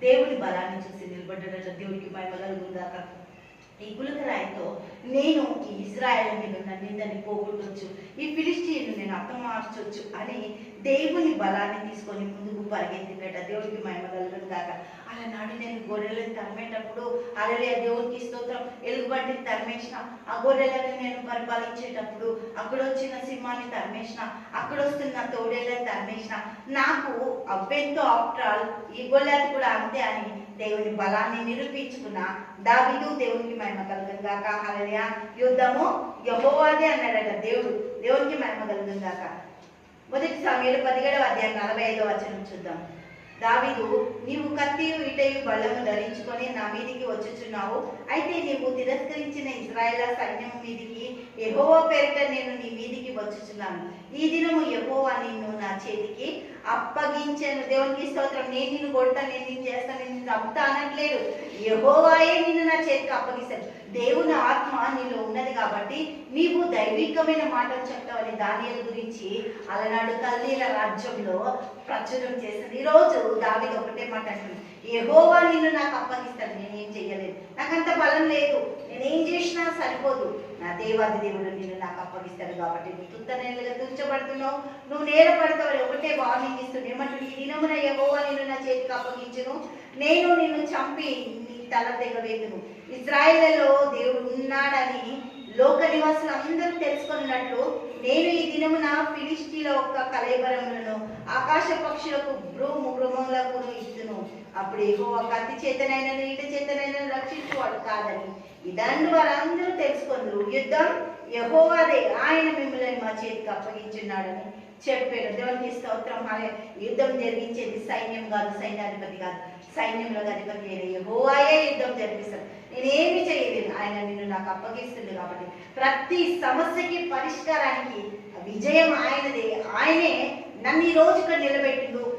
దేవుని బలాన్ని చూసి నిలబడ్డట దేవుడికి మహిమ కలుగుందాక ఈ గులకరాయితో నేను ఈ ఇజ్రాయెల్ మీద ఉన్న నిందని పోగొట్టవచ్చు ఈ ఫిలిస్టీన్ నేను అర్థమార్చొచ్చు అని దేవుని బలాన్ని తీసుకొని ముందుకు దేవుడికి మహిమ కలుగును కాక అలా అలనాడు నేను గొర్రెలను తరిమేటప్పుడు అలలే దేవునికి స్తోత్రం. ఎలుగుబంటిని తరిమేసిన ఆ గొర్రెలను నేను పరిపాలించేటప్పుడు అక్కడ వచ్చిన సింహాన్ని తరిమేసిన అక్కడ వస్తున్న తోడేళ్ళని తరిమేసిన. నాకు అవ్వెంతో ఆఫ్టర్ ఆల్ ఈ గొర్రెలు కూడా అంతే అని దేవుని బలాన్ని నిరూపించుకున్న దావిదు దేవునికి మహిమ కలుగును గాక. హల్లెలూయా. యుద్ధము యహోవాదే అన్నాడట దేవుడు. దేవునికి మహిమ కలుగును గాక. మొదటి సమయంలో పదిహేడవ అధ్యాయం నలభై ఐదవ వచనం చూద్దాం. దావీదు నీవు కత్తియు ఇటయు బళ్ళము ధరించుకొని నా మీదికి వచ్చుచున్నావు. అయితే నీవు తిరస్కరించిన ఇజ్రాయేల సైన్యం మీదికి ఎహోవా పేరిట నేను నీ మీదికి వచ్చుచున్నాను. ఈ దినము ఎహోవా నిన్ను నా చేతికి అప్పగించాను. దేవునికి స్తోత్రం. నేను నిన్ను కొడతాను నేను నిన్ను చేస్తాను నేను నిన్ను చంపుతా అనట్లేదు. యెహోవాయే నిన్ను నా చేతికి అప్పగిస్తాను దేవుని ఆత్మ నీలో ఉన్నది కాబట్టి నీవు దైవికమైన మాటలు చెప్తావని దానియల గురించి అలనాడు కల్లీల రాజ్యంలో ప్రచురం చేసింది. ఈ రోజు దావిది ఒకటే మాట అంటుంది. యెహోవా నిన్ను నాకు అప్పగిస్తాడు నేనేం చెయ్యలేదు నాకంత బలం లేదు నేనేం చేసినా సరిపోదు. నా దేవాది దేవుడు నిన్ను నాకు అప్పగిస్తాడు కాబట్టి నువ్వు తుత్తనేలుగా తుంచబడుతున్నావు నువ్వు నేల పడతావు ఒకటే బాగుంది ఆజ్ఞిస్తుంది ఏమంటుంది ఈ దినమున యహోవా నిన్ను నా చేతికి అప్పగించును. నేను నిన్ను చంపి నీ తల తెగవేతును ఇజ్రాయేల్లో దేవుడు ఉన్నాడని లోక నివాసులు అందరూ తెలుసుకున్నట్లు నేను ఈ దినమున ఫిలిస్టీల ఒక్క కలయబరములను ఆకాశ పక్షులకు భ్రూము భ్రమములకు ఇస్తును అప్పుడు ఎగువ కత్తి చేతనైన నీట చేతనైన రక్షించువాడు కాదని. ద్వారా వారందరూ తెలుసుకుందరు. యుద్ధం యహోవాదే ఆయన మిమ్మల్ని మా చేతికి అప్పగించున్నాడని చెప్పాడు. దేవునికి స్తోత్రం. అనే యుద్ధం జరిగించేది సైన్యం కాదు సైన్యాధిపతి కాదు సైన్యంలో అధిపతి అయిన యెహోవాయే యుద్ధం జరిపిస్తాడు. నేనేమి చేయలేదు ఆయన నిన్ను నాకు అప్పగిస్తుంది కాబట్టి ప్రతి సమస్యకి పరిష్కారానికి విజయం ఆయనదే. ఆయనే నన్ను ఈ రోజు ఇక్కడ నిలబెట్టిండు.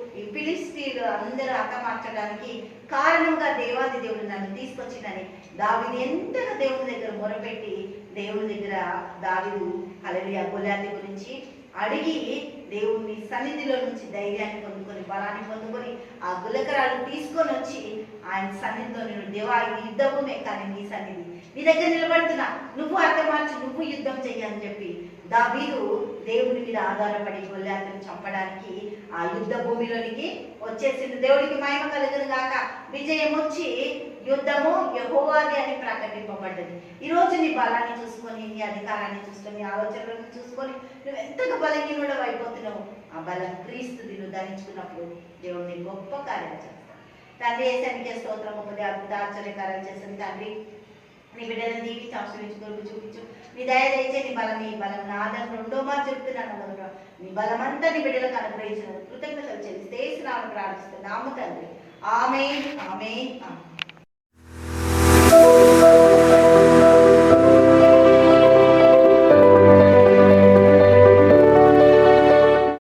ఫిలిస్తీన్లు అందరూ హతమార్చడానికి కారణంగా దేవాది దేవుడు నన్ను తీసుకొచ్చిందని దావిని ఎంతగా దేవుని దగ్గర మొరపెట్టి దేవుని దగ్గర దావిదు అలవి గొల్లాతి గురించి అడిగి దేవుని సన్నిధిలో నుంచి ధైర్యాన్ని పొందుకొని బలాన్ని పొందుకొని ఆ గులకరాలు తీసుకొని వచ్చి ఆయన సన్నిధిలో నేను దేవా యుద్ధమే కానీ నీ సన్నిధి. నీ దగ్గర నిలబడుతున్నా. నువ్వు అర్థమార్చు నువ్వు యుద్ధం చెయ్యని చెప్పి దావీదు దేవుని మీద ఆధారపడి గొల్లాతను చంపడానికి ఆ యుద్ధ భూమిలోనికి వచ్చేసింది. దేవుడికి మహిమ కలుగును గాక విజయం వచ్చి యుద్ధము యహోవాది అని ప్రకటింపబడ్డది. ఈ రోజు నీ బలాన్ని చూసుకొని నీ అధికారాన్ని చూసుకొని నీ ఆలోచనలను చూసుకొని నువ్వు ఎంతగా బలహీనుడు అయిపోతున్నావు? ఆ బలం క్రీస్తు నిన్ను ధరించుకున్నప్పుడు దేవుడిని గొప్ప కార్యం చేస్తాను తండ్రి ఏసానికి స్తోత్రం ఒక అద్భుత ఆశ్చర్యకార్యం చేస్తుంది తండ్రి నీ బిడ్డలను దీవించి ఆశ్రయించుకోరు చూపించు. నీ దయ దయచే నీ బలం నీ బలం నా రెండో మారు చెప్తున్నాను మొదట నీ బలమంతా నీ బిడ్డలకు అనుగ్రహించిన కృతజ్ఞతలు చెల్లిస్తే స్నానం ప్రార్థిస్తున్నాము తండ్రి. ఆమె ఆమె ఆమె